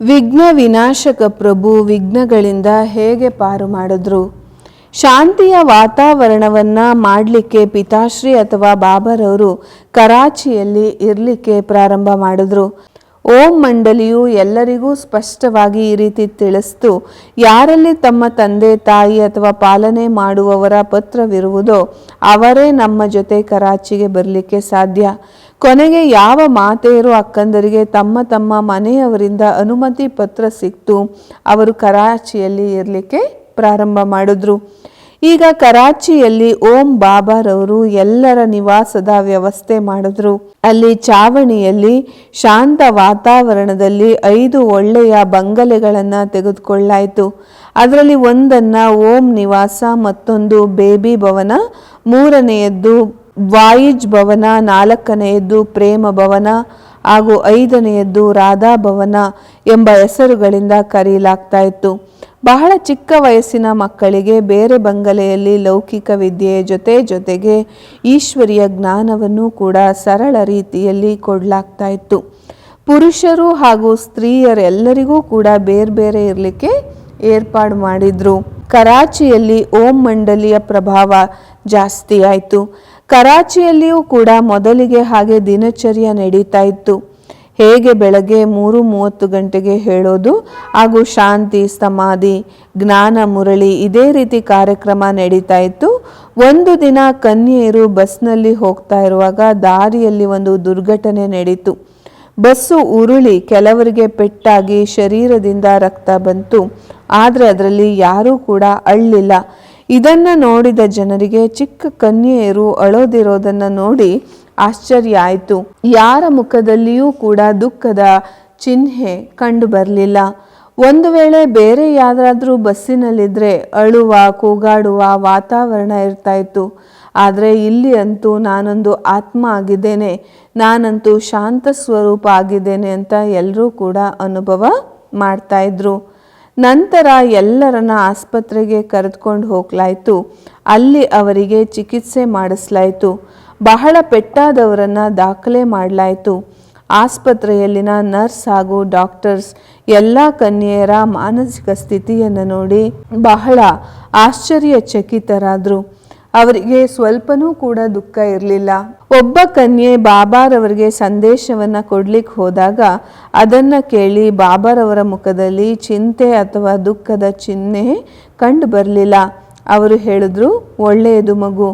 ವಿಘ್ನ ವಿನಾಶಕ ಪ್ರಭು ವಿಘ್ನಗಳಿಂದ ಹೇಗೆ ಪಾರು ಮಾಡಿದ್ರು? ಶಾಂತಿಯ ವಾತಾವರಣವನ್ನ ಮಾಡಲಿಕ್ಕೆ ಪಿತಾಶ್ರೀ ಅಥವಾ ಬಾಬರವರು ಕರಾಚಿಯಲ್ಲಿ ಇರಲಿಕ್ಕೆ ಪ್ರಾರಂಭ ಮಾಡಿದ್ರು. ಓಂ ಮಂಡಲಿಯು ಎಲ್ಲರಿಗೂ ಸ್ಪಷ್ಟವಾಗಿ ಈ ರೀತಿ ತಿಳಿಸ್ತು. ಯಾರಲ್ಲಿ ತಮ್ಮ ತಂದೆ, ತಾಯಿ ಅಥವಾ ಪಾಲನೆ ಮಾಡುವವರ ಪತ್ರವಿರುವುದೋ ಅವರೇ ನಮ್ಮ ಜೊತೆ ಕರಾಚಿಗೆ ಬರಲಿಕ್ಕೆ ಸಾಧ್ಯ. ಕೊನೆಗೆ ಯಾವ ಮಾತೆಯರು ಅಕ್ಕಂದರಿಗೆ ತಮ್ಮ ತಮ್ಮ ಮನೆಯವರಿಂದ ಅನುಮತಿ ಪತ್ರ ಸಿಕ್ತು, ಅವರು ಕರಾಚಿಯಲ್ಲಿ ಇರಲಿಕ್ಕೆ ಪ್ರಾರಂಭ ಮಾಡಿದ್ರು. ಈಗ ಕರಾಚಿಯಲ್ಲಿ ಓಂ ಬಾಬಾರವರು ಎಲ್ಲರ ನಿವಾಸದ ವ್ಯವಸ್ಥೆ ಮಾಡಿದ್ರು. ಅಲ್ಲಿ ಚಾವಣಿಯಲ್ಲಿ ಶಾಂತ ವಾತಾವರಣದಲ್ಲಿ ಐದು ಒಳ್ಳೆಯ ಬಂಗಲೆಗಳನ್ನು ತೆಗೆದುಕೊಳ್ಳಾಯಿತು. ಅದರಲ್ಲಿ ಒಂದನ್ನು ಓಂ ನಿವಾಸ, ಮತ್ತೊಂದು ಬೇಬಿ ಭವನ, ಮೂರನೆಯದ್ದು ವಾಯಿಜ್ ಭವನ, ನಾಲ್ಕನೆಯದ್ದು ಪ್ರೇಮ ಭವನ ಹಾಗೂ ಐದನೆಯದ್ದು ರಾಧಾ ಭವನ ಎಂಬ ಹೆಸರುಗಳಿಂದ ಕರೆಯಲಾಗ್ತಾ ಇತ್ತು. ಬಹಳ ಚಿಕ್ಕ ವಯಸ್ಸಿನ ಮಕ್ಕಳಿಗೆ ಬೇರೆ ಬಂಗಲೆಯಲ್ಲಿ ಲೌಕಿಕ ವಿದ್ಯೆಯ ಜೊತೆ ಜೊತೆಗೆ ಈಶ್ವರಿಯ ಜ್ಞಾನವನ್ನು ಕೂಡ ಸರಳ ರೀತಿಯಲ್ಲಿ ಕೊಡಲಾಗ್ತಾ ಇತ್ತು. ಪುರುಷರು ಹಾಗೂ ಸ್ತ್ರೀಯರೆಲ್ಲರಿಗೂ ಕೂಡ ಬೇರೆ ಬೇರೆ ಇರಲಿಕ್ಕೆ ಏರ್ಪಾಡು ಮಾಡಿದ್ರು. ಕರಾಚಿಯಲ್ಲಿ ಓಂ ಮಂಡಲಿಯ ಪ್ರಭಾವ ಜಾಸ್ತಿ ಆಯಿತು. ಕರಾಚಿಯಲ್ಲಿಯೂ ಕೂಡ ಮೊದಲಿಗೆ ಹಾಗೆ ದಿನಚರ್ಯ ನಡೀತಾ ಇತ್ತು. ಹೇಗೆ ಬೆಳಗ್ಗೆ ಮೂರು ಮೂವತ್ತು ಗಂಟೆಗೆ ಹೇಳೋದು, ಹಾಗೂ ಶಾಂತಿ, ಸಮಾಧಿ, ಜ್ಞಾನ, ಮುರಳಿ ಇದೇ ರೀತಿ ಕಾರ್ಯಕ್ರಮ ನಡೀತಾ ಇತ್ತು. ಒಂದು ದಿನ ಕನ್ಯೆಯರು ಬಸ್ನಲ್ಲಿ ಹೋಗ್ತಾ ಇರುವಾಗ ದಾರಿಯಲ್ಲಿ ಒಂದು ದುರ್ಘಟನೆ ನಡೀತು. ಬಸ್ಸು ಉರುಳಿ ಕೆಲವರಿಗೆ ಪೆಟ್ಟಾಗಿ ಶರೀರದಿಂದ ರಕ್ತ ಬಂತು. ಆದರೆ ಅದರಲ್ಲಿ ಯಾರೂ ಕೂಡ ಅಳ್ಳಿಲ್ಲ. ಇದನ್ನ ನೋಡಿದ ಜನರಿಗೆ ಚಿಕ್ಕ ಕನ್ಯೆಯರು ಅಳೋದಿರೋದನ್ನು ನೋಡಿ ಆಶ್ಚರ್ಯ ಆಯಿತು. ಯಾರ ಮುಖದಲ್ಲಿಯೂ ಕೂಡ ದುಃಖದ ಚಿಹ್ನೆ ಕಂಡು ಬರಲಿಲ್ಲ. ಒಂದು ವೇಳೆ ಬೇರೆ ಯಾರಾದರೂ ಬಸ್ಸಿನಲ್ಲಿದ್ದರೆ ಅಳುವ, ಕೂಗಾಡುವ ವಾತಾವರಣ ಇರ್ತಾ ಇತ್ತು. ಆದರೆ ಇಲ್ಲಿ ಅಂತೂ ನಾನೊಂದು ಆತ್ಮ ಆಗಿದ್ದೇನೆ. ನಾನಂತೂ ಶಾಂತ ಸ್ವರೂಪ ಆಗಿದ್ದೇನೆ ಅಂತ ಎಲ್ಲರೂ ಕೂಡ ಅನುಭವ ಮಾಡ್ತಾ ಇದ್ರು. ನಂತರ ಎಲ್ಲರನ್ನ ಆಸ್ಪತ್ರೆಗೆ ಕರೆದುಕೊಂಡು ಹೋಗಲಾಯಿತು. ಅಲ್ಲಿ ಅವರಿಗೆ ಚಿಕಿತ್ಸೆ ಮಾಡಿಸ್ಲಾಯ್ತು. ಬಹಳ ಪೆಟ್ಟಾದವರನ್ನು ದಾಖಲೆ ಮಾಡಲಾಯಿತು. ಆಸ್ಪತ್ರೆಯಲ್ಲಿನ ನರ್ಸ್ ಹಾಗೂ ಡಾಕ್ಟರ್ಸ್ ಎಲ್ಲ ಕನ್ಯೆಯರ ಮಾನಸಿಕ ಸ್ಥಿತಿಯನ್ನು ನೋಡಿ ಬಹಳ ಆಶ್ಚರ್ಯಚಕಿತರಾದರು. ಅವರಿಗೆ ಸ್ವಲ್ಪನೂ ಕೂಡ ದುಃಖ ಇರಲಿಲ್ಲ. ಒಬ್ಬ ಕನ್ಯೆ ಬಾಬಾರವರಿಗೆ ಸಂದೇಶವನ್ನು ಕೊಡ್ಲಿಕ್ಕೆ ಹೋದಾಗ ಅದನ್ನು ಕೇಳಿ ಬಾಬಾರವರ ಮುಖದಲ್ಲಿ ಚಿಂತೆ ಅಥವಾ ದುಃಖದ ಚಿಹ್ನೆ ಕಂಡು ಬರಲಿಲ್ಲ. ಅವರು ಹೇಳಿದ್ರು, ಒಳ್ಳೆಯದು ಮಗು,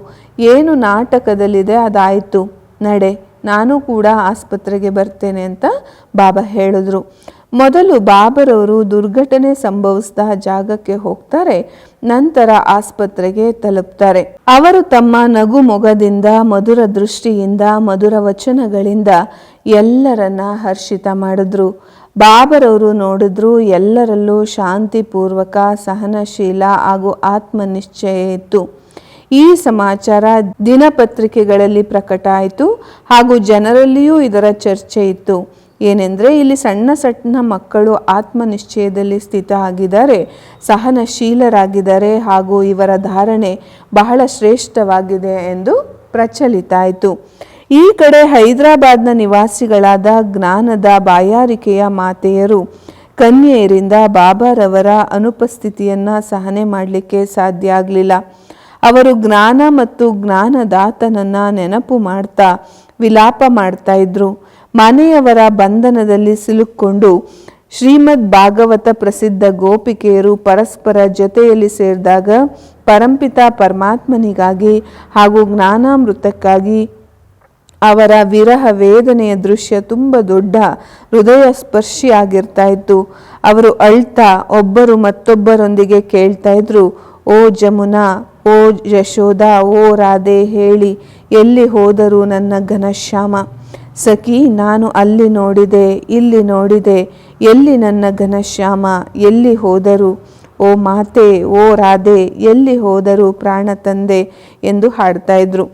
ಏನು ನಾಟಕದಲ್ಲಿದೆ ಅದಾಯಿತು. ನಡೆ, ನಾನು ಕೂಡ ಆಸ್ಪತ್ರೆಗೆ ಬರ್ತೇನೆ ಅಂತ ಬಾಬಾ ಹೇಳಿದ್ರು. ಮೊದಲು ಬಾಬರವರು ದುರ್ಘಟನೆ ಸಂಭವಿಸಿದ ಜಾಗಕ್ಕೆ ಹೋಗ್ತಾರೆ, ನಂತರ ಆಸ್ಪತ್ರೆಗೆ ತಲುಪ್ತಾರೆ. ಅವರು ತಮ್ಮ ನಗು ಮೊಗದಿಂದ ಮಧುರ ದೃಷ್ಟಿಯಿಂದ, ಮಧುರ ವಚನಗಳಿಂದ ಎಲ್ಲರನ್ನ ಹರ್ಷಿತ ಮಾಡಿದ್ರು. ಬಾಬರವರು ನೋಡಿದ್ರು ಎಲ್ಲರಲ್ಲೂ ಶಾಂತಿಪೂರ್ವಕ, ಸಹನಶೀಲ ಹಾಗೂ ಆತ್ಮನಿಶ್ಚಯ ಇತ್ತು. ಈ ಸಮಾಚಾರ ದಿನಪತ್ರಿಕೆಗಳಲ್ಲಿ ಪ್ರಕಟ ಆಯಿತು ಹಾಗೂ ಜನರಲ್ಲಿಯೂ ಇದರ ಚರ್ಚೆ ಇತ್ತು. ಏನೆಂದರೆ ಇಲ್ಲಿ ಸಣ್ಣ ಸಣ್ಣ ಮಕ್ಕಳು ಆತ್ಮನಿಶ್ಚಯದಲ್ಲಿ ಸ್ಥಿತ ಆಗಿದ್ದಾರೆ ಸಹನಶೀಲರಾಗಿದ್ದಾರೆ ಹಾಗೂ ಇವರ ಧಾರಣೆ ಬಹಳ ಶ್ರೇಷ್ಠವಾಗಿದೆ ಎಂದು ಪ್ರಚಲಿತ ಆಯಿತು. ಈ ಕಡೆ ಹೈದರಾಬಾದ್ನ ನಿವಾಸಿಗಳಾದ ಜ್ಞಾನದ ಬಾಯಾರಿಕೆಯ ಮಾತೆಯರು ಕನ್ಯೆಯರಿಂದ ಬಾಬಾರವರ ಅನುಪಸ್ಥಿತಿಯನ್ನು ಸಹನೆ ಮಾಡಲಿಕ್ಕೆ ಸಾಧ್ಯ ಆಗಲಿಲ್ಲ. ಅವರು ಜ್ಞಾನ ಮತ್ತು ಜ್ಞಾನದಾತನನ್ನು ನೆನಪು ಮಾಡ್ತಾ ವಿಲಾಪ ಮಾಡ್ತಾ ಇದ್ರು. ಮನೆಯವರ ಬಂಧನದಲ್ಲಿ ಸಿಲುಕೊಂಡು ಶ್ರೀಮದ್ ಭಾಗವತ ಪ್ರಸಿದ್ಧ ಗೋಪಿಕೆಯರು ಪರಸ್ಪರ ಜೊತೆಯಲ್ಲಿ ಸೇರಿದಾಗ ಪರಂಪಿತ ಪರಮಾತ್ಮನಿಗಾಗಿ ಹಾಗೂ ಜ್ಞಾನಾಮೃತಕ್ಕಾಗಿ ಅವರ ವಿರಹ ವೇದನೆಯ ದೃಶ್ಯ ತುಂಬ ದೊಡ್ಡ ಹೃದಯ ಸ್ಪರ್ಶಿಯಾಗಿರ್ತಾ ಇತ್ತು ಅವರು ಅಳ್ತಾ ಒಬ್ಬರು ಮತ್ತೊಬ್ಬರೊಂದಿಗೆ ಕೇಳ್ತಾ ಇದ್ರು, ಓ ಜಮುನಾ, ಓ ಯಶೋಧ, ಓ ರಾಧೆ, ಹೇಳಿ, ಎಲ್ಲಿ ಹೋದರು ನನ್ನ ಘನಶ್ಯಾಮ ಸಖಿ, ನಾನು ಅಲ್ಲಿ ನೋಡಿದೆ, ಇಲ್ಲಿ ನೋಡಿದೆ, ಎಲ್ಲಿ ನನ್ನ ಘನಶ್ಯಾಮ, ಎಲ್ಲಿ ಹೋದರು? ಓ ಮಾತೆ, ಓ ರಾಧೆ, ಎಲ್ಲಿ ಹೋದರು ಪ್ರಾಣ ತಂದೆ ಎಂದು ಹಾಡ್ತಾ ಇದ್ರು.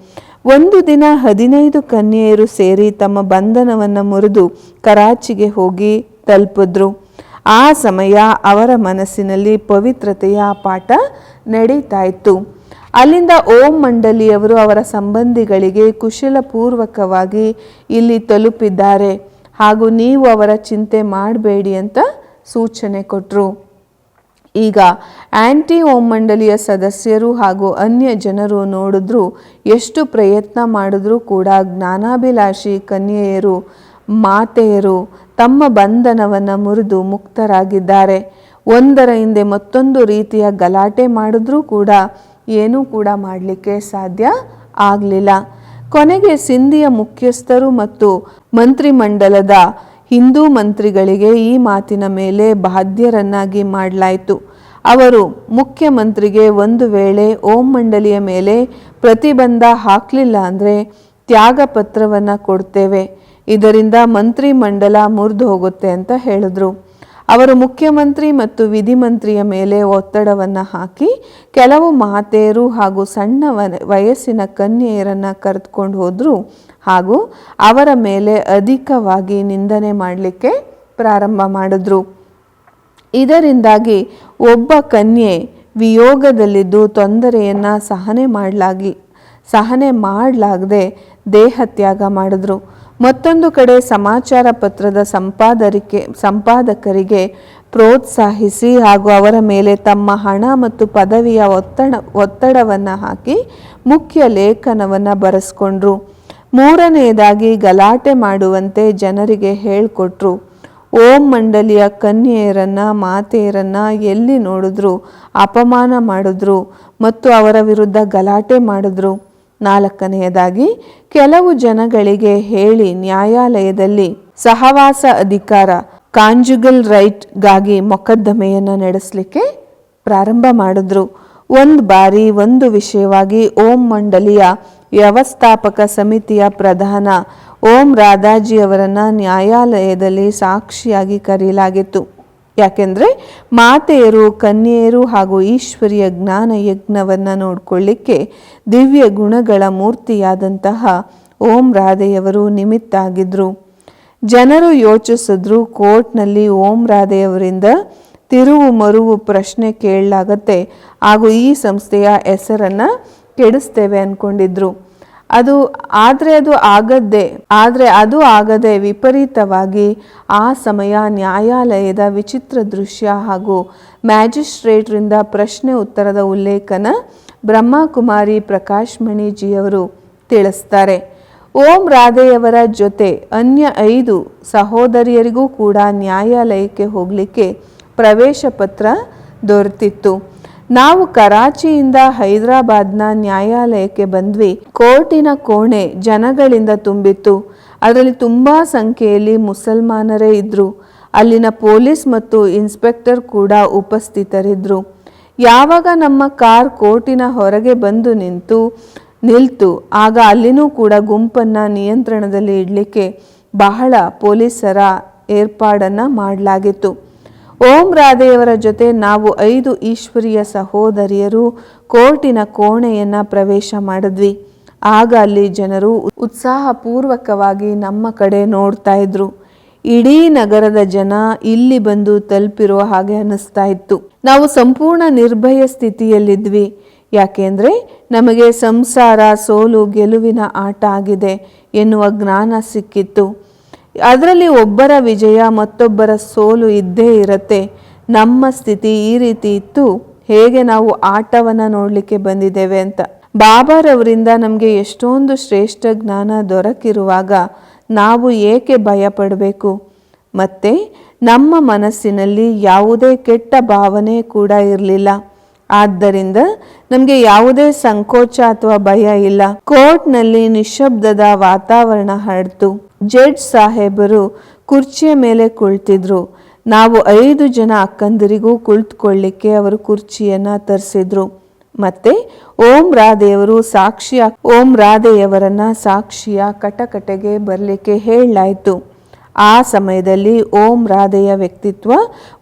ಒಂದು ದಿನ ಹದಿನೈದು ಕನ್ಯೆಯರು ಸೇರಿ ತಮ್ಮ ಬಂಧನವನ್ನು ಮುರಿದು ಕರಾಚಿಗೆ ಹೋಗಿ ತಲುಪಿದ್ರು. ಆ ಸಮಯ ಅವರ ಮನಸ್ಸಿನಲ್ಲಿ ಪವಿತ್ರತೆಯ ಪಾಠ ನಡೀತಾ ಇತ್ತು. ಅಲ್ಲಿಂದ ಓಂ ಮಂಡಲಿಯವರು ಅವರ ಸಂಬಂಧಿಗಳಿಗೆ ಕುಶಲಪೂರ್ವಕವಾಗಿ ಇಲ್ಲಿ ತಲುಪಿದ್ದಾರೆ. ಹಾಗೂ ನೀವು ಅವರ ಚಿಂತೆ ಮಾಡಬೇಡಿ ಅಂತ ಸೂಚನೆ ಕೊಟ್ಟರು ಈಗ ಆಂಟಿ ಓಂ ಮಂಡಳಿಯ ಸದಸ್ಯರು ಹಾಗೂ ಅನ್ಯ ಜನರು ನೋಡಿದ್ರು ಎಷ್ಟು ಪ್ರಯತ್ನ ಮಾಡಿದ್ರೂ ಕೂಡ ಜ್ಞಾನಾಭಿಲಾಷಿ ಕನ್ಯೆಯರು, ಮಾತೆಯರು ತಮ್ಮ ಬಂಧನವನ್ನು ಮುರಿದು ಮುಕ್ತರಾಗಿದ್ದಾರೆ. ಒಂದರ ಹಿಂದೆ ಮತ್ತೊಂದು ರೀತಿಯ ಗಲಾಟೆ ಮಾಡಿದ್ರೂ ಕೂಡ ಏನೂ ಕೂಡ ಮಾಡಲಿಕ್ಕೆ ಸಾಧ್ಯ ಆಗಲಿಲ್ಲ. ಕೊನೆಗೆ ಸಿಂಧಿಯ ಮುಖ್ಯಸ್ಥರು ಮತ್ತು ಮಂತ್ರಿಮಂಡಲದ ಹಿಂದೂ ಮಂತ್ರಿಗಳಿಗೆ ಈ ಮಾತಿನ ಮೇಲೆ ಬಾಧ್ಯರನ್ನಾಗಿ ಮಾಡಲಾಯಿತು. ಅವರು ಮುಖ್ಯಮಂತ್ರಿಗೆ ಒಂದು ವೇಳೆ ಓಂ ಮಂಡಳಿಯ ಮೇಲೆ ಪ್ರತಿಬಂಧ ಹಾಕಲಿಲ್ಲ ಅಂದರೆ ತ್ಯಾಗ ಪತ್ರವನ್ನು ಕೊಡ್ತೇವೆ. ಇದರಿಂದ ಮಂತ್ರಿಮಂಡಲ ಮುರಿದು ಹೋಗುತ್ತೆ ಅಂತ ಹೇಳಿದ್ರು. ಅವರು ಮುಖ್ಯಮಂತ್ರಿ ಮತ್ತು ವಿಧಿಮಂತ್ರಿಯ ಮೇಲೆ ಒತ್ತಡವನ್ನು ಹಾಕಿ ಕೆಲವು ಮಾತೆಯರು ಹಾಗೂ ಸಣ್ಣ ವಯಸ್ಸಿನ ಕನ್ಯೆಯರನ್ನು ಕರೆದುಕೊಂಡು ಹೋದರು ಹಾಗೂ ಅವರ ಮೇಲೆ ಅಧಿಕವಾಗಿ ನಿಂದನೆ ಮಾಡಲಿಕ್ಕೆ ಪ್ರಾರಂಭ ಮಾಡಿದ್ರು. ಇದರಿಂದಾಗಿ ಒಬ್ಬ ಕನ್ಯೆ ವಿಯೋಗದಲ್ಲಿದ್ದು ತೊಂದರೆಯನ್ನು ಸಹನೆ ಮಾಡಲಾಗಿ, ಸಹನೆ ಮಾಡಲಾಗದೆ ದೇಹತ್ಯಾಗ ಮಾಡಿದ್ರು. ಮತ್ತೊಂದು ಕಡೆ ಸಮಾಚಾರ ಪತ್ರದ ಸಂಪಾದರಿಕೆ, ಸಂಪಾದಕರಿಗೆ ಪ್ರೋತ್ಸಾಹಿಸಿ ಹಾಗೂ ಅವರ ಮೇಲೆ ತಮ್ಮ ಹಣ ಮತ್ತು ಪದವಿಯ ಒತ್ತಡ, ಒತ್ತಡವನ್ನು ಹಾಕಿ ಮುಖ್ಯ ಲೇಖನವನ್ನು ಬರೆಸ್ಕೊಂಡ್ರು. ಮೂರನೆಯದಾಗಿ ಗಲಾಟೆ ಮಾಡುವಂತೆ ಜನರಿಗೆ ಹೇಳಿಕೊಟ್ರು. ಓಂ ಮಂಡಲಿಯ ಕನ್ಯೆಯರನ್ನ, ಮಾತೆಯರನ್ನ ಎಲ್ಲಿ ನೋಡಿದ್ರು, ಅಪಮಾನ ಮಾಡಿದ್ರು ಮತ್ತು ಅವರ ವಿರುದ್ಧ ಗಲಾಟೆ ಮಾಡಿದ್ರು. ನಾಲ್ಕನೆಯದಾಗಿ, ಕೆಲವು ಜನಗಳಿಗೆ ಹೇಳಿ ನ್ಯಾಯಾಲಯದಲ್ಲಿ ಸಹವಾಸ ಅಧಿಕಾರ, ಕಾಂಜುಗಲ್ ರೈಟ್ಗಾಗಿ ಮೊಕದ್ದಮೆಯನ್ನು ನಡೆಸಲಿಕ್ಕೆ ಪ್ರಾರಂಭ ಮಾಡಿದ್ರು. ಒಂದು ಬಾರಿ ಒಂದು ವಿಷಯವಾಗಿ ಓಂ ಮಂಡಲಿಯ ವ್ಯವಸ್ಥಾಪಕ ಸಮಿತಿಯ ಪ್ರಧಾನ ಓಂ ರಾಧಾಜಿ ಅವರನ್ನ ನ್ಯಾಯಾಲಯದಲ್ಲಿ ಸಾಕ್ಷಿಯಾಗಿ ಕರೆಯಲಾಗಿತ್ತು. ಯಾಕೆಂದ್ರೆ ಮಾತೆಯರು, ಕನ್ಯೆಯರು ಹಾಗೂ ಈಶ್ವರಿಯ ಜ್ಞಾನ ಯಜ್ಞವನ್ನು ನೋಡಿಕೊಳ್ಳಿಕ್ಕೆ ದಿವ್ಯ ಗುಣಗಳ ಮೂರ್ತಿಯಾದಂತಹ ಓಂ ರಾಧೆಯವರು ನಿಮಿತ್ತ ಆಗಿದ್ರು ಜನರು ಯೋಚಿಸಿದ್ರು ಕೋರ್ಟ್ನಲ್ಲಿ ಓಂ ರಾಧೆಯವರಿಂದ ತಿರುವು ಮರುವು ಪ್ರಶ್ನೆ ಕೇಳಲಾಗತ್ತೆ ಹಾಗೂ ಈ ಸಂಸ್ಥೆಯ ಹೆಸರನ್ನು ಕೆಡಿಸ್ತೇವೆ ಅನ್ಕೊಂಡಿದ್ರು. ಅದು ಆದರೆ ಅದು ಆಗದ್ದೇ, ಆದರೆ ಅದು ಆಗದೆ ವಿಪರೀತವಾಗಿ ಆ ಸಮಯ ನ್ಯಾಯಾಲಯದ ವಿಚಿತ್ರ ದೃಶ್ಯ ಹಾಗೂ ಮ್ಯಾಜಿಸ್ಟ್ರೇಟ್ರಿಂದ ಪ್ರಶ್ನೆ ಉತ್ತರದ ಉಲ್ಲೇಖನ ಬ್ರಹ್ಮಕುಮಾರಿ ಪ್ರಕಾಶ್ ಮಣಿಜಿಯವರು ತಿಳಿಸ್ತಾರೆ. ಓಂ ರಾಧೆಯವರ ಜೊತೆ ಅನ್ಯ ಐದು ಸಹೋದರಿಯರಿಗೂ ಕೂಡ ನ್ಯಾಯಾಲಯಕ್ಕೆ ಹೋಗಲಿಕ್ಕೆ ಪ್ರವೇಶ ಪತ್ರ ದೊರೆತಿತ್ತು. ನಾವು ಕರಾಚಿಯಿಂದ ಹೈದರಾಬಾದ್ನ ನ್ಯಾಯಾಲಯಕ್ಕೆ ಬಂದ್ವಿ. ಕೋರ್ಟಿನ ಕೋಣೆ ಜನಗಳಿಂದ ತುಂಬಿತ್ತು. ಅದರಲ್ಲಿ ತುಂಬ ಸಂಖ್ಯೆಯಲ್ಲಿ ಮುಸಲ್ಮಾನರೇ ಇದ್ದರು ಅಲ್ಲಿನ ಪೊಲೀಸ್ ಮತ್ತು ಇನ್ಸ್ಪೆಕ್ಟರ್ ಕೂಡ ಉಪಸ್ಥಿತರಿದ್ದರು ಯಾವಾಗ ನಮ್ಮ ಕಾರ್ ಕೋರ್ಟಿನ ಹೊರಗೆ ಬಂದು ನಿಂತು, ನಿಲ್ತು, ಆಗ ಅಲ್ಲಿನೂ ಕೂಡ ಗುಂಪನ್ನು ನಿಯಂತ್ರಣದಲ್ಲಿ ಇಡಲಿಕ್ಕೆ ಬಹಳ ಪೊಲೀಸರ ಏರ್ಪಾಡನ್ನು ಮಾಡಲಾಗಿತ್ತು. ಓಂ ರಾಧೆಯವರ ಜೊತೆ ನಾವು ಐದು ಈಶ್ವರಿಯ ಸಹೋದರಿಯರು ಕೋರ್ಟಿನ ಕೋಣೆಯನ್ನು ಪ್ರವೇಶ ಮಾಡಿದ್ವಿ. ಆಗ ಅಲ್ಲಿ ಜನರು ಉತ್ಸಾಹಪೂರ್ವಕವಾಗಿ ನಮ್ಮ ಕಡೆ ನೋಡ್ತಾ ಇದ್ರು. ಇಡೀ ನಗರದ ಜನ ಇಲ್ಲಿ ಬಂದು ತಲುಪಿರೋ ಹಾಗೆ ಅನ್ನಿಸ್ತಾ ಇತ್ತು. ನಾವು ಸಂಪೂರ್ಣ ನಿರ್ಭಯ ಸ್ಥಿತಿಯಲ್ಲಿದ್ವಿ. ಯಾಕೆಂದ್ರೆ ನಮಗೆ ಸಂಸಾರ ಸೋಲು ಗೆಲುವಿನ ಆಟ ಆಗಿದೆ ಎನ್ನುವ ಜ್ಞಾನ ಸಿಕ್ಕಿತ್ತು. ಅದರಲ್ಲಿ ಒಬ್ಬರ ವಿಜಯ ಮತ್ತೊಬ್ಬರ ಸೋಲು ಇದ್ದೇ ಇರತ್ತೆ. ನಮ್ಮ ಸ್ಥಿತಿ ಈ ರೀತಿ ಇತ್ತು. ಹೇಗೆ ನಾವು ಆಟವನ್ನು ನೋಡಲಿಕ್ಕೆ ಬಂದಿದ್ದೇವೆ ಅಂತ. ಬಾಬಾರವರಿಂದ ನಮಗೆ ಎಷ್ಟೊಂದು ಶ್ರೇಷ್ಠ ಜ್ಞಾನ ದೊರಕಿರುವಾಗ ನಾವು ಏಕೆ ಭಯ ಪಡಬೇಕು ಮತ್ತೆ ನಮ್ಮ ಮನಸ್ಸಿನಲ್ಲಿ ಯಾವುದೇ ಕೆಟ್ಟ ಭಾವನೆ ಕೂಡ ಇರಲಿಲ್ಲ. ಆದ್ದರಿಂದ ನಮಗೆ ಯಾವುದೇ ಸಂಕೋಚ ಅಥವಾ ಭಯ ಇಲ್ಲ. ಕೋರ್ಟ್ನಲ್ಲಿ ನಿಶಬ್ದದ ವಾತಾವರಣ ಹರಡ್ತು ಜಡ್ಜ್ ಸಾಹೇಬರು ಕುರ್ಚಿಯ ಮೇಲೆ ಕುಳಿತಿದ್ರು. ನಾವು ಐದು ಜನ ಅಕ್ಕಂದಿರಿಗೂ ಕುಳಿತುಕೊಳ್ಳಿಕ್ಕೆ ಅವರು ಕುರ್ಚಿಯನ್ನು ತರಿಸಿದ್ರು. ಮತ್ತೆ ಓಂ ರಾಧೆಯವರು ಸಾಕ್ಷಿಯ, ಓಂ ರಾಧೆಯವರನ್ನ ಸಾಕ್ಷಿಯ ಕಟಕಟೆಗೆ ಬರಲಿಕ್ಕೆ ಹೇಳಲಾಯಿತು. ಆ ಸಮಯದಲ್ಲಿ ಓಂ ರಾಧೆಯ ವ್ಯಕ್ತಿತ್ವ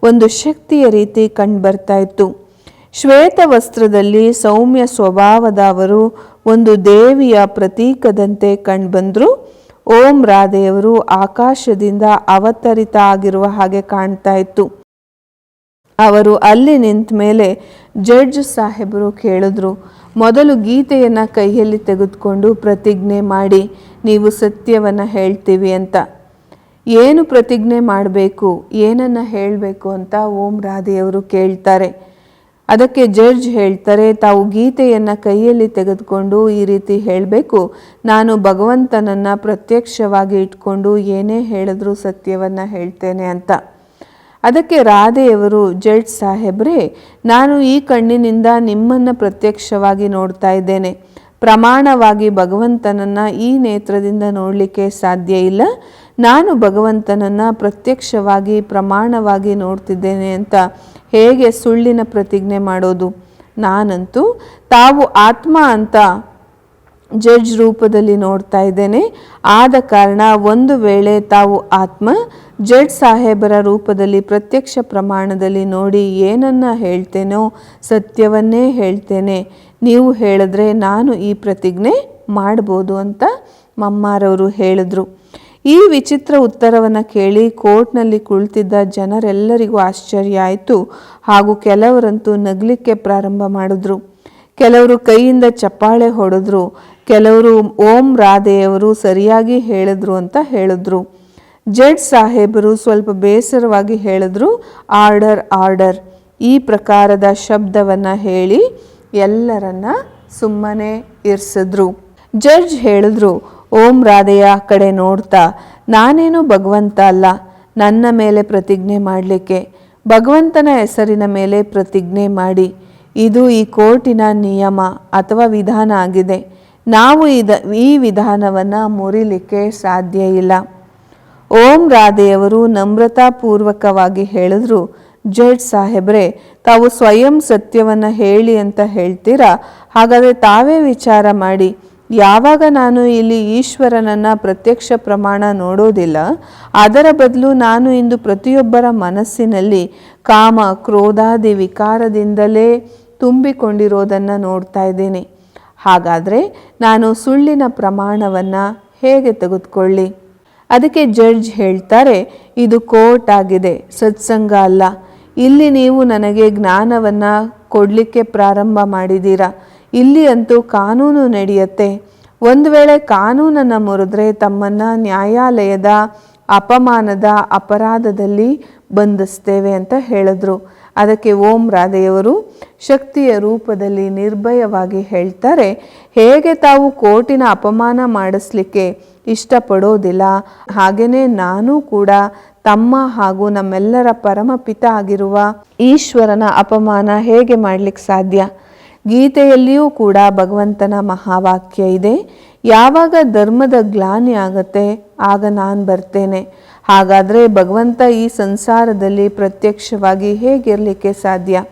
ಒಂದು ಶಕ್ತಿಯ ರೀತಿ ಕಂಡುಬರ್ತಾ ಇತ್ತು ಶ್ವೇತ ವಸ್ತ್ರದಲ್ಲಿ ಸೌಮ್ಯ ಸ್ವಭಾವದ ಅವರು ಒಂದು ದೇವಿಯ ಪ್ರತೀಕದಂತೆ ಕಂಡುಬಂದ್ರು. ಓಂ ರಾಧೆಯವರು ಆಕಾಶದಿಂದ ಅವತರಿತ ಆಗಿರುವ ಹಾಗೆ ಕಾಣ್ತಾ ಇತ್ತು. ಅವರು ಅಲ್ಲಿ ನಿಂತ ಮೇಲೆ ಜಡ್ಜ್ ಸಾಹೇಬರು ಕೇಳಿದ್ರು, ಮೊದಲು ಗೀತೆಯನ್ನು ಕೈಯಲ್ಲಿ ತೆಗೆದುಕೊಂಡು ಪ್ರತಿಜ್ಞೆ ಮಾಡಿ, ನೀವು ಸತ್ಯವನ್ನು ಹೇಳ್ತೀವಿ ಅಂತ. ಏನು ಪ್ರತಿಜ್ಞೆ ಮಾಡಬೇಕು, ಏನನ್ನು ಹೇಳಬೇಕು ಅಂತ ಓಂ ರಾಧೆಯವರು ಕೇಳ್ತಾರೆ. ಅದಕ್ಕೆ ಜಡ್ಜ್ ಹೇಳ್ತಾರೆ, ತಾವು ಗೀತೆಯನ್ನು ಕೈಯಲ್ಲಿ ತೆಗೆದುಕೊಂಡು ಈ ರೀತಿ ಹೇಳಬೇಕು. ನಾನು ಭಗವಂತನನ್ನು ಪ್ರತ್ಯಕ್ಷವಾಗಿ ಇಟ್ಕೊಂಡು ಏನೇ ಹೇಳಿದ್ರೂ ಸತ್ಯವನ್ನು ಹೇಳ್ತೇನೆ ಅಂತ. ಅದಕ್ಕೆ ರಾಧೆಯವರು, ಜಡ್ಜ್ ಸಾಹೇಬ್ರೆ, ನಾನು ಈ ಕಣ್ಣಿನಿಂದ ನಿಮ್ಮನ್ನು ಪ್ರತ್ಯಕ್ಷವಾಗಿ ನೋಡ್ತಾ ಇದ್ದೇನೆ. ಪ್ರಮಾಣವಾಗಿ ಭಗವಂತನನ್ನು ಈ ನೇತ್ರದಿಂದ ನೋಡಲಿಕ್ಕೆ ಸಾಧ್ಯ ಇಲ್ಲ. ನಾನು ಭಗವಂತನನ್ನು ಪ್ರತ್ಯಕ್ಷವಾಗಿ, ಪ್ರಮಾಣವಾಗಿ ನೋಡ್ತಿದ್ದೇನೆ ಅಂತ ಹೇಗೆ ಸುಳ್ಳಿನ ಪ್ರತಿಜ್ಞೆ ಮಾಡೋದು? ನಾನಂತೂ ತಾವು ಆತ್ಮ ಅಂತ ಜಡ್ಜ್ ರೂಪದಲ್ಲಿ ನೋಡ್ತಾ ಇದ್ದೇನೆ. ಆದ ಕಾರಣ ಒಂದು ವೇಳೆ ತಾವು ಆತ್ಮ ಜಡ್ ಸಾಹೇಬರ ರೂಪದಲ್ಲಿ ಪ್ರತ್ಯಕ್ಷ ಪ್ರಮಾಣದಲ್ಲಿ ನೋಡಿ ಏನನ್ನ ಹೇಳ್ತೇನೋ ಸತ್ಯವನ್ನೇ ಹೇಳ್ತೇನೆ. ನೀವು ಹೇಳಿದ್ರೆ ನಾನು ಈ ಪ್ರತಿಜ್ಞೆ ಮಾಡ್ಬೋದು ಅಂತ ಮಮ್ಮಾರವರು ಹೇಳಿದ್ರು. ಈ ವಿಚಿತ್ರ ಉತ್ತರವನ್ನು ಕೇಳಿ ಕೋರ್ಟ್ನಲ್ಲಿ ಕುಳಿತಿದ್ದ ಜನರೆಲ್ಲರಿಗೂ ಆಶ್ಚರ್ಯ ಆಯಿತು. ಹಾಗೂ ಕೆಲವರಂತೂ ನಗಲಿಕ್ಕೆ ಪ್ರಾರಂಭ ಮಾಡಿದ್ರು. ಕೆಲವರು ಕೈಯಿಂದ ಚಪ್ಪಾಳೆ ಹೊಡೆದ್ರು. ಕೆಲವರು ಓಂ ರಾಧೆಯವರು ಸರಿಯಾಗಿ ಹೇಳಿದ್ರು ಅಂತ ಹೇಳಿದ್ರು. ಜಡ್ಜ್ ಸಾಹೇಬರು ಸ್ವಲ್ಪ ಬೇಸರವಾಗಿ ಹೇಳಿದ್ರು, ಆರ್ಡರ್ ಆರ್ಡರ್. ಈ ಪ್ರಕಾರದ ಶಬ್ದವನ್ನು ಹೇಳಿ ಎಲ್ಲರನ್ನ ಸುಮ್ಮನೆ ಇರಿಸಿದ್ರು. ಜಡ್ಜ್ ಹೇಳಿದ್ರು ಓಂ ರಾಧೆಯ ಕಡೆ ನೋಡ್ತಾ, ನಾನೇನು ಭಗವಂತ ಅಲ್ಲ, ನನ್ನ ಮೇಲೆ ಪ್ರತಿಜ್ಞೆ ಮಾಡಲಿಕ್ಕೆ. ಭಗವಂತನ ಹೆಸರಿನ ಮೇಲೆ ಪ್ರತಿಜ್ಞೆ ಮಾಡಿ, ಇದು ಈ ಕೋರ್ಟಿನ ನಿಯಮ ಅಥವಾ ವಿಧಾನ ಆಗಿದೆ. ನಾವು ಇದ, ಈ ವಿಧಾನವನ್ನು ಮುರಿಲಿಕ್ಕೆ ಸಾಧ್ಯ ಇಲ್ಲ. ಓಂ ರಾಧೆಯವರು ನಮ್ರತಾಪೂರ್ವಕವಾಗಿ ಹೇಳಿದ್ರು, ಜಡ್ ಸಾಹೇಬ್ರೆ, ತಾವು ಸ್ವಯಂ ಸತ್ಯವನ್ನು ಹೇಳಿ ಅಂತ ಹೇಳ್ತೀರಾ? ಹಾಗಾದರೆ ತಾವೇ ವಿಚಾರ ಮಾಡಿ. ಯಾವಾಗ ನಾನು ಇಲ್ಲಿ ಈಶ್ವರನನ್ನು ಪ್ರತ್ಯಕ್ಷ ಪ್ರಮಾಣ ನೋಡೋದಿಲ್ಲ, ಅದರ ಬದಲು ನಾನು ಇಂದು ಪ್ರತಿಯೊಬ್ಬರ ಮನಸ್ಸಿನಲ್ಲಿ ಕಾಮ, ಕ್ರೋಧಾದಿ ವಿಕಾರದಿಂದಲೇ ತುಂಬಿಕೊಂಡಿರೋದನ್ನು ನೋಡ್ತಾ ಇದ್ದೀನಿ. ಹಾಗಾದರೆ ನಾನು ಸುಳ್ಳಿನ ಪ್ರಮಾಣವನ್ನು ಹೇಗೆ ತೆಗೆದುಕೊಳ್ಳಿ? ಅದಕ್ಕೆ ಜಡ್ಜ್ ಹೇಳ್ತಾರೆ, ಇದು ಕೋರ್ಟ್ ಆಗಿದೆ, ಸತ್ಸಂಗ ಅಲ್ಲ. ಇಲ್ಲಿ ನೀವು ನನಗೆ ಜ್ಞಾನವನ್ನು ಕೊಡಲಿಕ್ಕೆ ಪ್ರಾರಂಭ ಮಾಡಿದ್ದೀರಾ? ಇಲ್ಲಿ ಅಂತೂ ಕಾನೂನು ನಡೆಯುತ್ತೆ. ಒಂದು ವೇಳೆ ಕಾನೂನನ್ನು ಮುರಿದ್ರೆ ತಮ್ಮನ್ನು ನ್ಯಾಯಾಲಯದ ಅಪಮಾನದ ಅಪರಾಧದಲ್ಲಿ ಬಂಧಿಸ್ತೇವೆ ಅಂತ ಹೇಳಿದ್ರು. ಅದಕ್ಕೆ ಓಂ ರಾಧೆಯವರು ಶಕ್ತಿಯ ರೂಪದಲ್ಲಿ ನಿರ್ಭಯವಾಗಿ ಹೇಳ್ತಾರೆ, ಹೇಗೆ ತಾವು ಕೋರ್ಟಿನ ಅಪಮಾನ ಮಾಡಿಸ್ಲಿಕ್ಕೆ ಇಷ್ಟಪಡೋದಿಲ್ಲ ಹಾಗೆಯೇ ನಾನು ಕೂಡ ತಮ್ಮ ಹಾಗೂ ನಮ್ಮೆಲ್ಲರ ಪರಮಪಿತ ಆಗಿರುವ ಈಶ್ವರನ ಅಪಮಾನ ಹೇಗೆ ಮಾಡಲಿಕ್ಕೆ ಸಾಧ್ಯ? ಗೀತೆಯಲ್ಲಿಯೂ ಕೂಡ ಭಗವಂತನ ಮಹಾವಾಕ್ಯ ಇದೆ. ಯಾವಾಗ ಧರ್ಮದ ಗ್ಲಾನಿ ಆಗತ್ತೆ, ಆಗ ನಾನು ಬರ್ತೇನೆ. ಹಾಗಾದರೆ ಭಗವಂತ ಈ ಸಂಸಾರದಲ್ಲಿ ಪ್ರತ್ಯಕ್ಷವಾಗಿ ಹೇಗಿರಲಿಕ್ಕೆ ಸಾಧ್ಯ?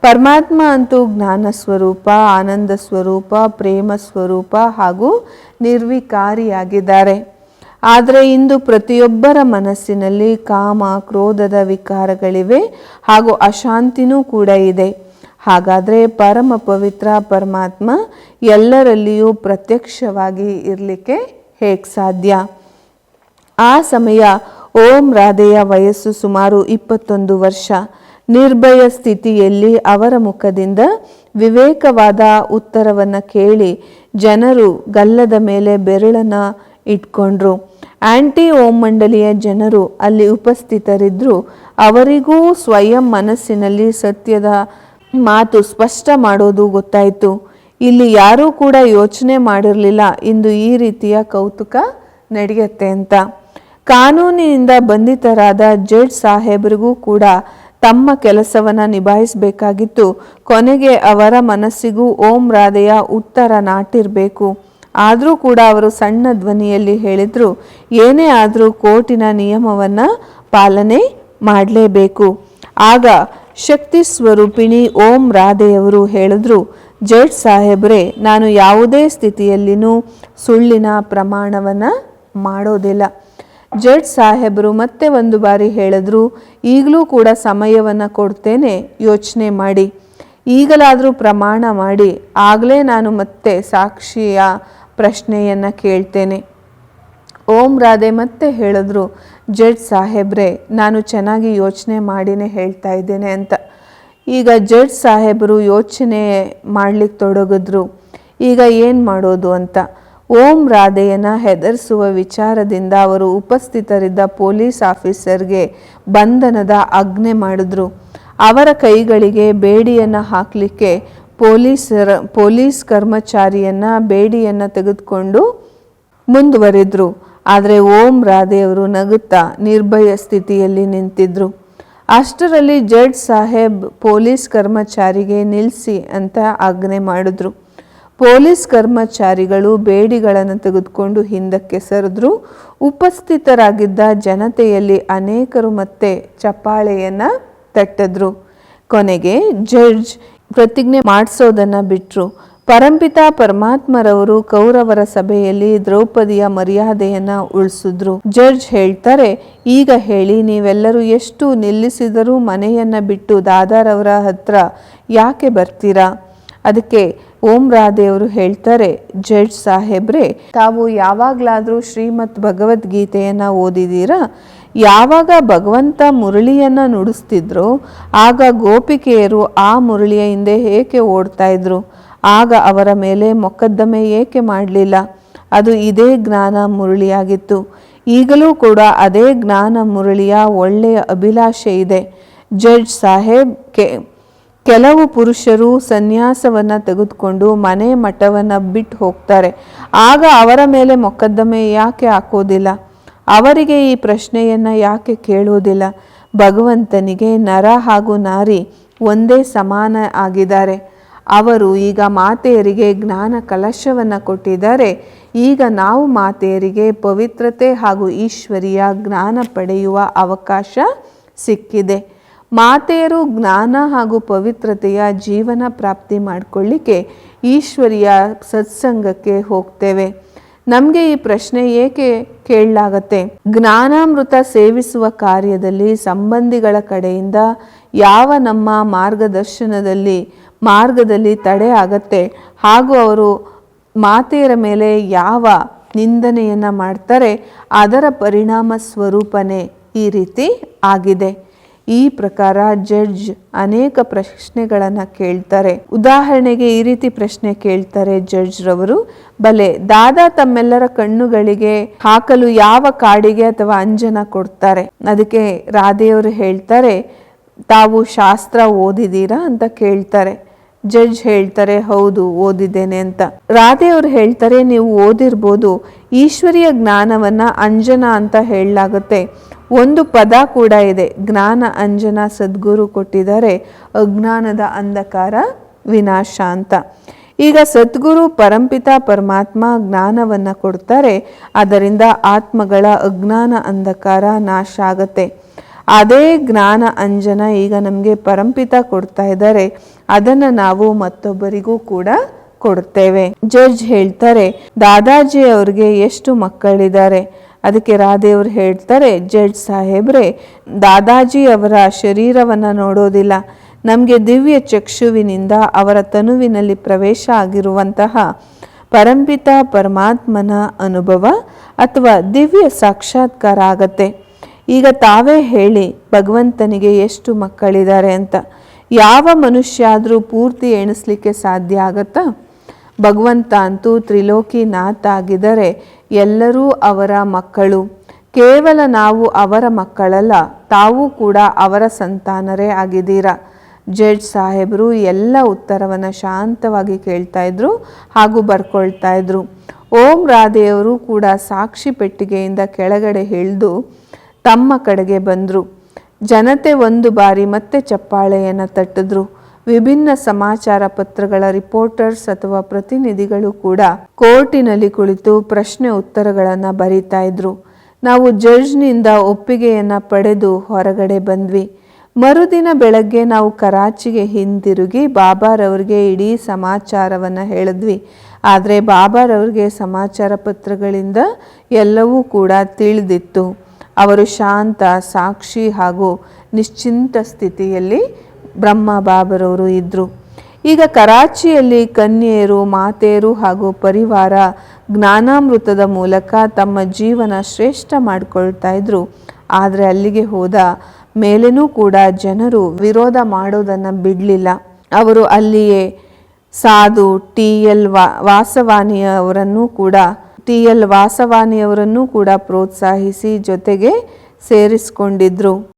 ಪರಮಾತ್ಮ ಅಂತೂ ಜ್ಞಾನ ಸ್ವರೂಪ, ಆನಂದ ಸ್ವರೂಪ, ಪ್ರೇಮ ಸ್ವರೂಪ ಹಾಗೂ ನಿರ್ವಿಕಾರಿಯಾಗಿದ್ದಾರೆ. ಆದರೆ ಇಂದು ಪ್ರತಿಯೊಬ್ಬರ ಮನಸ್ಸಿನಲ್ಲಿ ಕಾಮ, ಕ್ರೋಧದ ವಿಕಾರಗಳಿವೆ ಹಾಗೂ ಅಶಾಂತಿನೂ ಕೂಡ ಇದೆ. ಹಾಗಾದರೆ ಪರಮ ಪವಿತ್ರ ಪರಮಾತ್ಮ ಎಲ್ಲರಲ್ಲಿಯೂ ಪ್ರತ್ಯಕ್ಷವಾಗಿ ಇರಲಿಕ್ಕೆ ಹೇಗೆ ಸಾಧ್ಯ? ಆ ಸಮಯ ಓಂ ರಾಧೆಯ ವಯಸ್ಸು ಸುಮಾರು ಇಪ್ಪತ್ತೊಂದು ವರ್ಷ. ನಿರ್ಭಯ ಸ್ಥಿತಿಯಲ್ಲಿ ಅವರ ಮುಖದಿಂದ ವಿವೇಕವಾದ ಉತ್ತರವನ್ನು ಕೇಳಿ ಜನರು ಗಲ್ಲದ ಮೇಲೆ ಬೆರಳನ್ನು ಇಟ್ಕೊಂಡ್ರು. ಆಂಟಿ ಓಂ ಮಂಡಳಿಯ ಜನರು ಅಲ್ಲಿ ಉಪಸ್ಥಿತರಿದ್ದರು ಅವರಿಗೂ ಸ್ವಯಂ ಮನಸ್ಸಿನಲ್ಲಿ ಸತ್ಯದ ಮಾತು ಸ್ಪಷ್ಟ ಮಾಡೋದು ಗೊತ್ತಾಯಿತು. ಇಲ್ಲಿ ಯಾರೂ ಕೂಡ ಯೋಚನೆ ಮಾಡಿರಲಿಲ್ಲ ಇಂದು ಈ ರೀತಿಯ ಕೌತುಕ ನಡೆಯುತ್ತೆ ಅಂತ. ಕಾನೂನಿನಿಂದ ಬಂಧಿತರಾದ ಜಡ್ಜ್ ಸಾಹೇಬರಿಗೂ ಕೂಡ ತಮ್ಮ ಕೆಲಸವನ್ನು ನಿಭಾಯಿಸಬೇಕಾಗಿತ್ತು. ಕೊನೆಗೆ ಅವರ ಮನಸ್ಸಿಗೂ ಓಂ ರಾಧೆಯ ಉತ್ತರ ನಾಟಿರಬೇಕು. ಆದರೂ ಕೂಡ ಅವರು ಸಣ್ಣ ಧ್ವನಿಯಲ್ಲಿ ಹೇಳಿದ್ರು, ಏನೇ ಆದರೂ ಕೋರ್ಟಿನ ನಿಯಮವನ್ನು ಪಾಲನೆ ಮಾಡಲೇಬೇಕು. ಆಗ ಶಕ್ತಿ ಸ್ವರೂಪಿಣಿ ಓಂ ರಾಧೆಯವರು ಹೇಳಿದ್ರು ಜಡ್ ಸಾಹೇಬ್ರೆ, ನಾನು ಯಾವುದೇ ಸ್ಥಿತಿಯಲ್ಲಿನೂ ಸುಳ್ಳಿನ ಪ್ರಮಾಣವನ್ನು ಮಾಡೋದಿಲ್ಲ. ಜಡ್ ಸಾಹೇಬರು ಮತ್ತೆ ಒಂದು ಬಾರಿ ಹೇಳಿದ್ರು, ಈಗಲೂ ಕೂಡ ಸಮಯವನ್ನು ಕೊಡ್ತೇನೆ, ಯೋಚನೆ ಮಾಡಿ. ಈಗಲಾದರೂ ಪ್ರಮಾಣ ಮಾಡಿ, ಆಗಲೇ ನಾನು ಮತ್ತೆ ಸಾಕ್ಷಿಯ ಪ್ರಶ್ನೆಯನ್ನು ಕೇಳ್ತೇನೆ. ಓಂ ರಾಧೆ ಮತ್ತೆ ಹೇಳಿದ್ರು ಜಡ್ಜ್ ಸಾಹೇಬ್ರೆ, ನಾನು ಚೆನ್ನಾಗಿ ಯೋಚನೆ ಮಾಡಿನೇ ಹೇಳ್ತಾ ಇದ್ದೇನೆ ಅಂತ. ಈಗ ಜಡ್ಜ್ ಸಾಹೇಬರು ಯೋಚನೆ ಮಾಡಲಿಕ್ಕೆ ತೊಡಗಿದ್ರು. ಈಗ ಏನು ಮಾಡೋದು ಅಂತ? ಓಂ ರಾಧೆಯನ್ನು ಹೆದರಿಸುವ ವಿಚಾರದಿಂದ ಅವರು ಉಪಸ್ಥಿತರಿದ್ದ ಪೊಲೀಸ್ ಆಫೀಸರ್ಗೆ ಬಂಧನದ ಆಜ್ಞೆ ಮಾಡಿದ್ರು. ಅವರ ಕೈಗಳಿಗೆ ಬೇಡಿಯನ್ನು ಹಾಕಲಿಕ್ಕೆ ಪೊಲೀಸರ, ಪೊಲೀಸ್ ಕರ್ಮಚಾರಿಯನ್ನು ಬೇಡಿಯನ್ನು ತೆಗೆದುಕೊಂಡು ಮುಂದುವರಿದ್ರು. ಆದರೆ ಓಂ ರಾಧೆಯವರು ನಗುತ್ತಾ ನಿರ್ಭಯ ಸ್ಥಿತಿಯಲ್ಲಿ ನಿಂತಿದ್ರು. ಅಷ್ಟರಲ್ಲಿ ಜಡ್ ಸಾಹೇಬ್ ಪೊಲೀಸ್ ಕರ್ಮಚಾರಿಗೆ ನಿಲ್ಲಿಸಿ ಅಂತ ಆಜ್ಞೆ ಮಾಡಿದ್ರು. ಪೊಲೀಸ್ ಕರ್ಮಚಾರಿಗಳು ಬೇಡಿಗಳನ್ನು ತೆಗೆದುಕೊಂಡು ಹಿಂದಕ್ಕೆ ಸರಿದ್ರು. ಉಪಸ್ಥಿತರಾಗಿದ್ದ ಜನತೆಯಲ್ಲಿ ಅನೇಕರು ಮತ್ತೆ ಚಪ್ಪಾಳೆಯನ್ನು ತಟ್ಟಿದ್ರು. ಕೊನೆಗೆ ಜಡ್ಜ್ ಪ್ರತಿಜ್ಞೆ ಮಾಡಿಸೋದನ್ನು ಬಿಟ್ರು. ಪರಂಪಿತ ಪರಮಾತ್ಮರವರು ಕೌರವರ ಸಭೆಯಲ್ಲಿ ದ್ರೌಪದಿಯ ಮರ್ಯಾದೆಯನ್ನ ಉಳಿಸಿದ್ರು. ಜಡ್ಜ್ ಹೇಳ್ತಾರೆ, ಈಗ ಹೇಳಿ, ನೀವೆಲ್ಲರೂ ಎಷ್ಟು ನಿಲ್ಲಿಸಿದರೂ ಮನೆಯನ್ನ ಬಿಟ್ಟು ದಾದಾರವರ ಹತ್ರ ಯಾಕೆ ಬರ್ತೀರಾ? ಅದಕ್ಕೆ ಓಂ ರಾಧೆಯವರು ಹೇಳ್ತಾರೆ, ಜಡ್ಜ್ ಸಾಹೇಬ್ರೆ, ತಾವು ಯಾವಾಗಲಾದರೂ ಶ್ರೀಮದ್ ಭಗವದ್ಗೀತೆಯನ್ನ ಓದಿದ್ದೀರಾ ಯಾವಾಗ ಭಗವಂತ ಮುರಳಿಯನ್ನ ನುಡಿಸ್ತಿದ್ರೋ, ಆಗ ಗೋಪಿಕೆಯರು ಆ ಮುರಳಿಯ ಹಿಂದೆ ಏಕೆ ಓಡ್ತಾ ಇದ್ರು? ಆಗ ಅವರ ಮೇಲೆ ಮೊಕದ್ದಮೆ ಏಕೆ ಮಾಡಲಿಲ್ಲ? ಅದು ಇದೇ ಜ್ಞಾನ ಮುರಳಿಯಾಗಿತ್ತು. ಈಗಲೂ ಕೂಡ ಅದೇ ಜ್ಞಾನ ಮುರಳಿಯ ಒಳ್ಳೆಯ ಅಭಿಲಾಷೆ ಇದೆ. ಜಡ್ಜ್ ಸಾಹೇಬ್ ಕೆ, ಕೆಲವು ಪುರುಷರು ಸನ್ಯಾಸವನ್ನು ತೆಗೆದುಕೊಂಡು ಮನೆ ಮಠವನ್ನು ಬಿಟ್ಟು ಹೋಗ್ತಾರೆ. ಆಗ ಅವರ ಮೇಲೆ ಮೊಕದ್ದಮೆ ಯಾಕೆ ಹಾಕೋದಿಲ್ಲ? ಅವರಿಗೆ ಈ ಪ್ರಶ್ನೆಯನ್ನು ಯಾಕೆ ಕೇಳುವುದಿಲ್ಲ ಭಗವಂತನಿಗೆ ನರ ಹಾಗೂ ನಾರಿ ಒಂದೇ ಸಮಾನ ಆಗಿದ್ದಾರೆ. ಅವರು ಈಗ ಮಾತೆಯರಿಗೆ ಜ್ಞಾನ ಕಲಶವನ್ನು ಕೊಟ್ಟಿದ್ದಾರೆ. ಈಗ ನಾವು ಮಾತೆಯರಿಗೆ ಪವಿತ್ರತೆ ಹಾಗೂ ಈಶ್ವರಿಯ ಜ್ಞಾನ ಪಡೆಯುವ ಅವಕಾಶ ಸಿಕ್ಕಿದೆ. ಮಾತೆಯರು ಜ್ಞಾನ ಹಾಗೂ ಪವಿತ್ರತೆಯ ಜೀವನ ಪ್ರಾಪ್ತಿ ಮಾಡಿಕೊಳ್ಳಿಕ್ಕೆ ಈಶ್ವರಿಯ ಸತ್ಸಂಗಕ್ಕೆ ಹೋಗ್ತೇವೆ. ನಮಗೆ ಈ ಪ್ರಶ್ನೆ ಏಕೆ ಕೇಳಲಾಗತ್ತೆ? ಜ್ಞಾನಾಮೃತ ಸೇವಿಸುವ ಕಾರ್ಯದಲ್ಲಿ ಸಂಬಂಧಿಗಳ ಕಡೆಯಿಂದ ಯಾವ ನಮ್ಮ ಮಾರ್ಗದರ್ಶನದಲ್ಲಿ ಮಾರ್ಗದಲ್ಲಿ ತಡೆ ಆಗತ್ತೆ. ಹಾಗೂ ಅವರು ಮಾತೆಯರ ಮೇಲೆ ಯಾವ ನಿಂದನೆಯನ್ನು ಮಾಡ್ತಾರೆ, ಅದರ ಪರಿಣಾಮ ಸ್ವರೂಪನೇ ಈ ರೀತಿ ಆಗಿದೆ. ಈ ಪ್ರಕಾರ ಜಡ್ಜ್ ಅನೇಕ ಪ್ರಶ್ನೆಗಳನ್ನು ಕೇಳ್ತಾರೆ. ಉದಾಹರಣೆಗೆ ಈ ರೀತಿ ಪ್ರಶ್ನೆ ಕೇಳ್ತಾರೆ ಜಡ್ಜ್ ರವರು. ಬಲೆ, ದಾದಾ ತಮ್ಮೆಲ್ಲರ ಕಣ್ಣುಗಳಿಗೆ ಹಾಕಲು ಯಾವ ಕಾಡಿಗೆ ಅಥವಾ ಅಂಜನ ಕೊಡ್ತಾರೆ? ಅದಕ್ಕೆ ರಾಧೆಯವರು ಹೇಳ್ತಾರೆ, ತಾವು ಶಾಸ್ತ್ರ ಓದಿದ್ದೀರಾ ಅಂತ ಕೇಳ್ತಾರೆ. ಜಡ್ಜ್ ಹೇಳ್ತಾರೆ, ಹೌದು, ಓದಿದ್ದೇನೆ ಅಂತ. ರಾಧೆಯವರು ಹೇಳ್ತಾರೆ, ನೀವು ಓದಿರ್ಬೋದು. ಈಶ್ವರಿಯ ಜ್ಞಾನವನ್ನ ಅಂಜನ ಅಂತ ಹೇಳಲಾಗುತ್ತೆ. ಒಂದು ಪದ ಕೂಡ ಇದೆ. ಜ್ಞಾನ, ಅಂಜನ, ಸದ್ಗುರು ಕೊಟ್ಟಿದ್ದಾರೆ. ಅಜ್ಞಾನದ ಅಂಧಕಾರ, ವಿನಾಶ ಅಂತ. ಈಗ ಸದ್ಗುರು, ಪರಂಪಿತ, ಪರಮಾತ್ಮ ಜ್ಞಾನವನ್ನು ಕೊಡ್ತಾರೆ. ಅದರಿಂದ ಆತ್ಮಗಳ ಅಜ್ಞಾನ, ಅಂಧಕಾರ ನಾಶ ಆಗತ್ತೆ. ಅದೇ ಜ್ಞಾನ, ಅಂಜನ ಈಗ ನಮಗೆ ಪರಂಪಿತ ಕೊಡ್ತಾ ಇದ್ದಾರೆ. ಅದನ್ನು ನಾವು ಮತ್ತೊಬ್ಬರಿಗೂ ಕೂಡ ಕೊಡ್ತೇವೆ. ಜಡ್ಜ್ ಹೇಳ್ತಾರೆ, ದಾದಾಜಿ ಅವ್ರಿಗೆ ಎಷ್ಟು ಮಕ್ಕಳಿದ್ದಾರೆ? ಅದಕ್ಕೆ ರಾಧೆಯವರು ಹೇಳ್ತಾರೆ, ಜಡ್ಜ್ ಸಾಹೇಬ್ರೆ, ದಾದಾಜಿ ಅವರ ಶರೀರವನ್ನು ನೋಡೋದಿಲ್ಲ. ನಮಗೆ ದಿವ್ಯ ಚಕ್ಷುವಿನಿಂದ ಅವರ ತನುವಿನಲ್ಲಿ ಪ್ರವೇಶ ಆಗಿರುವಂತಹ ಪರಂಪಿತ ಪರಮಾತ್ಮನ ಅನುಭವ ಅಥವಾ ದಿವ್ಯ ಸಾಕ್ಷಾತ್ಕಾರ ಆಗತ್ತೆ. ಈಗ ತಾವೇ ಹೇಳಿ, ಭಗವಂತನಿಗೆ ಎಷ್ಟು ಮಕ್ಕಳಿದ್ದಾರೆ ಅಂತ. ಯಾವ ಮನುಷ್ಯ ಆದರೂ ಪೂರ್ತಿ ಎಣಿಸ್ಲಿಕ್ಕೆ ಸಾಧ್ಯ ಆಗತ್ತಾ? ಭಗವಂತ ಅಂತೂ ತ್ರಿಲೋಕಿನಾಥ ಆಗಿದ್ದರೆ ಎಲ್ಲರೂ ಅವರ ಮಕ್ಕಳು. ಕೇವಲ ನಾವು ಅವರ ಮಕ್ಕಳಲ್ಲ, ತಾವು ಕೂಡ ಅವರ ಸಂತಾನರೇ ಆಗಿದ್ದೀರಾ? ಜಡ್ಜ್ ಸಾಹೇಬರು ಎಲ್ಲ ಉತ್ತರವನ್ನು ಶಾಂತವಾಗಿ ಕೇಳ್ತಾ ಇದ್ರು ಹಾಗೂ ಬರ್ಕೊಳ್ತಾ ಇದ್ರು. ಓಂ ರಾಧೆಯವರು ಕೂಡ ಸಾಕ್ಷಿ ಪೆಟ್ಟಿಗೆಯಿಂದ ಕೆಳಗಡೆ ಇಳಿದು ತಮ್ಮ ಕಡೆಗೆ ಬಂದರು. ಜನತೆ ಒಂದು ಬಾರಿ ಮತ್ತೆ ಚಪ್ಪಾಳೆಯನ್ನು ತಟ್ಟಿದ್ರು. ವಿಭಿನ್ನ ಸಮಾಚಾರ ಪತ್ರಗಳ ರಿಪೋರ್ಟರ್ಸ್ ಅಥವಾ ಪ್ರತಿನಿಧಿಗಳು ಕೂಡ ಕೋರ್ಟಿನಲ್ಲಿ ಕುಳಿತು ಪ್ರಶ್ನೆ ಉತ್ತರಗಳನ್ನು ಬರೀತಾ ಇದ್ರು. ನಾವು ಜಡ್ಜ್ನಿಂದ ಒಪ್ಪಿಗೆಯನ್ನು ಪಡೆದು ಹೊರಗಡೆ ಬಂದ್ವಿ. ಮರುದಿನ ಬೆಳಗ್ಗೆ ನಾವು ಕರಾಚಿಗೆ ಹಿಂದಿರುಗಿ ಬಾಬಾರವ್ರಿಗೆ ಇಡೀ ಸಮಾಚಾರವನ್ನು ಹೇಳಿದ್ವಿ. ಆದರೆ ಬಾಬಾರವ್ರಿಗೆ ಸಮಾಚಾರ ಪತ್ರಗಳಿಂದ ಎಲ್ಲವೂ ಕೂಡ ತಿಳಿದಿತ್ತು. ಅವರು ಶಾಂತ, ಸಾಕ್ಷಿ ಹಾಗೂ ನಿಶ್ಚಿಂತ ಸ್ಥಿತಿಯಲ್ಲಿ ಬ್ರಹ್ಮ ಬಾಬರವರು ಇದ್ದರು ಈಗ ಕರಾಚಿಯಲ್ಲಿ ಕನ್ಯೆಯರು, ಮಾತೆಯರು ಹಾಗೂ ಪರಿವಾರ ಜ್ಞಾನಾಮೃತದ ಮೂಲಕ ತಮ್ಮ ಜೀವನ ಶ್ರೇಷ್ಠ ಮಾಡಿಕೊಳ್ತಾ ಇದ್ರು. ಆದರೆ ಅಲ್ಲಿಗೆ ಹೋದ ಮೇಲೇನೂ ಕೂಡ ಜನರು ವಿರೋಧ ಮಾಡೋದನ್ನು ಬಿಡಲಿಲ್ಲ. ಅವರು ಅಲ್ಲಿಯೇ ಸಾಧು, ಟಿ ಎಲ್ ವಾ ವಾಸವಾನಿಯವರನ್ನು ಕೂಡ ಟಿ ಎಲ್ ವಾಸವಾನಿಯವರನ್ನು ಕೂಡ ಪ್ರೋತ್ಸಾಹಿಸಿ ಜೊತೆಗೆ ಸೇರಿಸಿಕೊಂಡಿದ್ರು.